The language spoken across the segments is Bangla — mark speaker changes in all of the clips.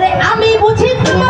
Speaker 1: ওরে আমি বুঝি তোমার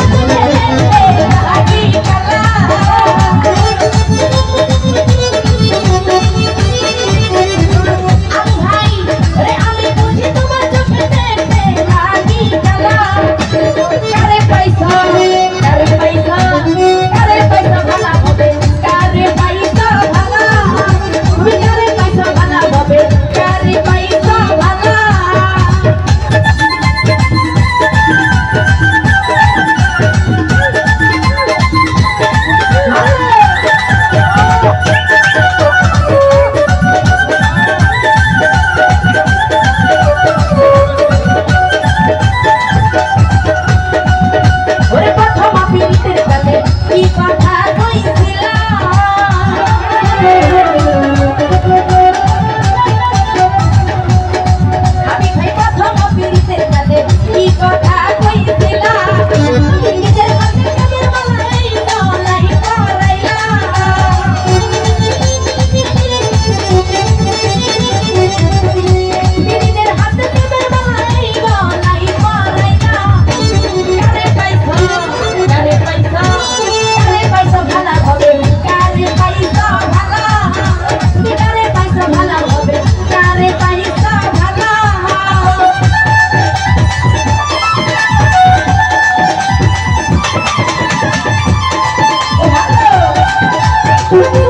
Speaker 1: Thank you.